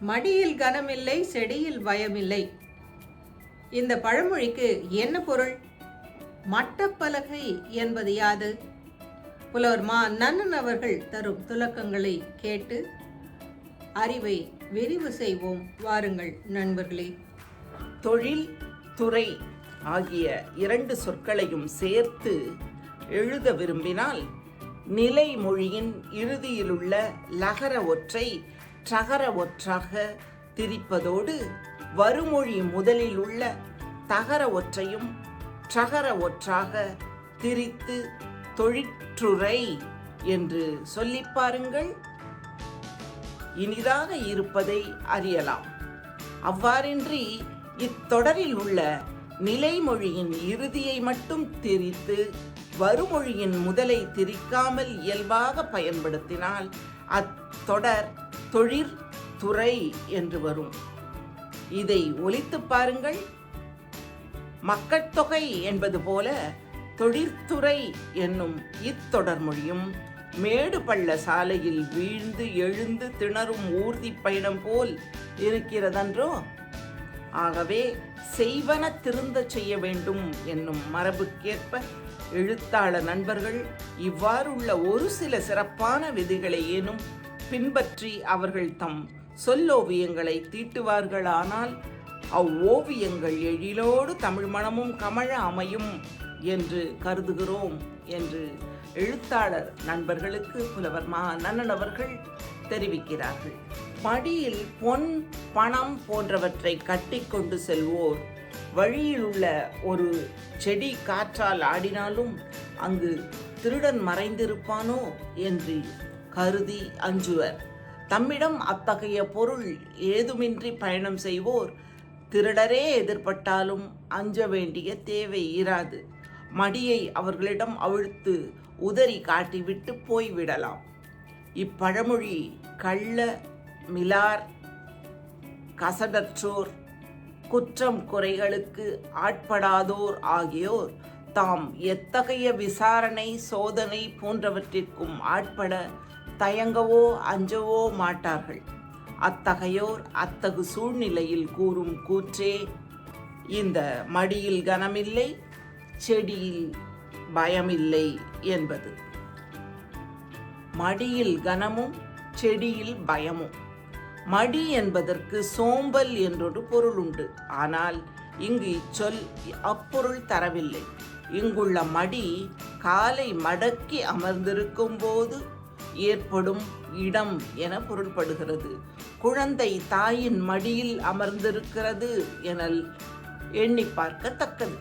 மடியில் கனமில்லை செடியில் பயமில்லை. இந்த பழமொழிக்கு என்ன பொருள்? மட்டப்பலகை என்பது யாது? புலவர் மா நன்னன் அவர்கள் தரும் துலக்கங்களை கேட்டு அறிவை விரிவு செய்வோம். வாருங்கள் நண்பர்களே. தொழில் துறை ஆகிய இரண்டு சொற்களையும் சேர்த்து எழுத விரும்பினால் நிலை மொழியின் இறுதியிலுள்ள லகர ஒற்றை ட்ரகர ஒற்றாக திரிப்பதோடு வருமொழி முதலில் உள்ள தகர ஒற்றையும் ட்ரகர ஒற்றாக திரித்து தொழிற்றுரை என்று சொல்லி பாருங்கள். இனிதாக இருப்பதை அறியலாம். அவ்வாறின்றி இத்தொடரில் உள்ள நிலைமொழியின் இறுதியை மட்டும் திரித்து வருமொழியின் முதலை திரிக்காமல் இயல்பாக பயன்படுத்தினால் அத்தொடர் தொழிற் துறை என்று வரும். இதை ஒலித்துப் பாருங்கள். மக்கட்தொகை என்பது போல தொழிற்துறை என்னும் இத்தொடர்மொழியும் மேடு பள்ள சாலையில் வீழ்ந்து எழுந்து திணறும் ஊர்தி பயணம் போல் இருக்கிறதன்றோ? ஆகவே செய்வன திருந்த செய்ய வேண்டும் என்னும் மரபுக்கேற்ப எழுத்தாளர் நண்பர்கள் இவ்வாறுள்ள ஒரு சில சிறப்பான விதிகளை ஏனும் பின்பற்றி அவர்கள் தம் சொல்லோவியங்களை தீட்டுவார்களானால் அவ்வோவியங்கள் எழிலோடு தமிழ் மணமும் கமழ அமையும் என்று கருதுகிறோம் என்று எழுத்தாளர் நண்பர்களுக்கு புலவர் மா நன்னன் அவர்கள் தெரிவிக்கிறார்கள். படியில் பொன் பணம் போன்றவற்றை கட்டிக்கொண்டு செல்வோர் வழியில் உள்ள ஒரு செடி காற்றால் ஆடினாலும் அங்கு திருடன் மறைந்திருப்பானோ என்று கருதி அஞ்சுவர். தம்மிடம் அத்தகைய பொருள் ஏதுமின்றி பயணம் செய்வோர் திருடரே எதிர்பட்டாலும் அஞ்ச வேண்டிய தேவை இராது. மடியை அவர்களிடம் அவிழ்த்து உதறி காட்டிவிட்டு போய்விடலாம் இப்பழமொழி கள்ள மிலார் கசடற்றோர் குற்றம் குறைகளுக்கு ஆட்படாதோர் ஆகியோர் தாம் எத்தகைய விசாரணை சோதனை போன்றவற்றிற்கும் ஆட்பட தயங்கவோ அஞ்சவோ மாட்டார்கள். அத்தகையோர் அத்தகு சூழ்நிலையில் கூறும் கூற்றே இந்த மடியில் கனமில்லை செடியில் பயமில்லை என்பது. மடியில் கனமும் செடியில் பயமும். மடி என்பதற்கு சோம்பல் என்றொரு பொருள் உண்டு. ஆனால் இங்கு இச்சொல் அப்பொருள் தரவில்லை. இங்குள்ள மடி காலை மடக்கி அமர்ந்திருக்கும் போது ஏற்படும் இடம் என பொருள்படுகிறது. குழந்தை தாயின் மடியில் அமர்ந்திருக்கிறது எனல் எண்ணி பார்க்கத்தக்கது.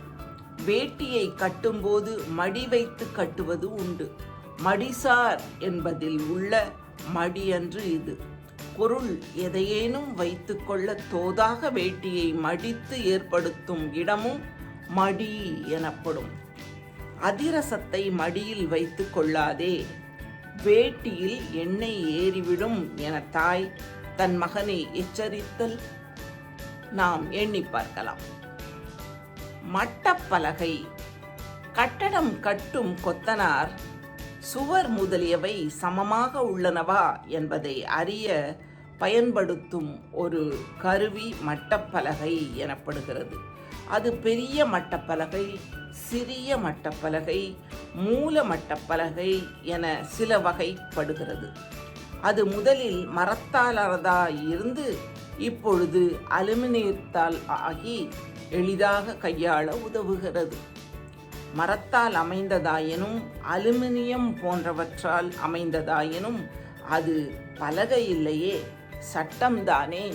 வேட்டியை கட்டும்போது மடி வைத்து கட்டுவது உண்டு. மடிசார் என்பதில் உள்ள மடியன்று இது. பொருள் எதையேனும் வைத்துக்கொள்ள தோதாக வேட்டியை மடித்து ஏற்படுத்தும் இடமும் மடி எனப்படும். அதிரசத்தை மடியில் வைத்து கொள்ளாதே. வேட்டியில் எண்ணெய் ஏறிவிடும் என தாய் தன் மகனை எச்சரித்தல். நாம் எண்ணி பார்க்கலாம். மட்டப்பலகை. கட்டடம் கட்டும் கொத்தனார் சுவர் முதலியவை சமமாக உள்ளனவா என்பதை அறிய பயன்படுத்தும் ஒரு கருவி மட்டப்பலகை எனப்படுகிறது. அது பெரிய மட்டப்பலகை சிறிய மட்டப்பலகை மூல மட்டப்பலகை என சில வகைப்படுகிறது. அது முதலில் மரத்தாலானதாய் இருந்து இப்பொழுது அலுமினியத்தால் ஆகி எளிதாக கையாள உதவுகிறது. மரத்தால் அமைந்ததாயினும் அலுமினியம் போன்றவற்றால் அமைந்ததாயினும் அது பலகை இல்லையே சட்டம்தானே?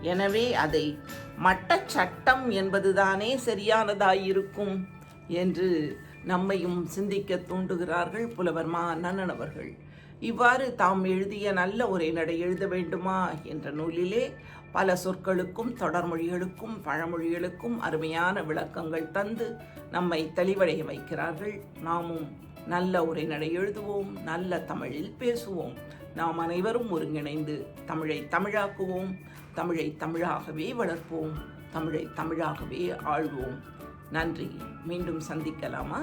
எனவே அதை மட்ட சட்டம் என்பதுதானே சரியானதாயிருக்கும் என்று நம்மையும் சிந்திக்க தூண்டுகிறார்கள் புலவர் மா நன்னன் அவர்கள். இவ்வாறு தாம் எழுதிய நல்ல உரைநடை எழுத வேண்டுமா என்ற நூலிலே பல சொற்களுக்கும் தொடர்மொழிகளுக்கும் பழமொழிகளுக்கும் அருமையான விளக்கங்கள் தந்து நம்மை தெளிவடைய வைக்கிறார்கள். நாமும் நல்ல உரைநடை எழுதுவோம் நல்ல தமிழில் பேசுவோம். நாம் அனைவரும் ஒருங்கிணைந்து தமிழை தமிழாக்குவோம் தமிழை தமிழாகவே வளர்ப்போம் தமிழை தமிழாகவே ஆழ்வோம் நன்றி. மீண்டும் சந்திக்கலாமா?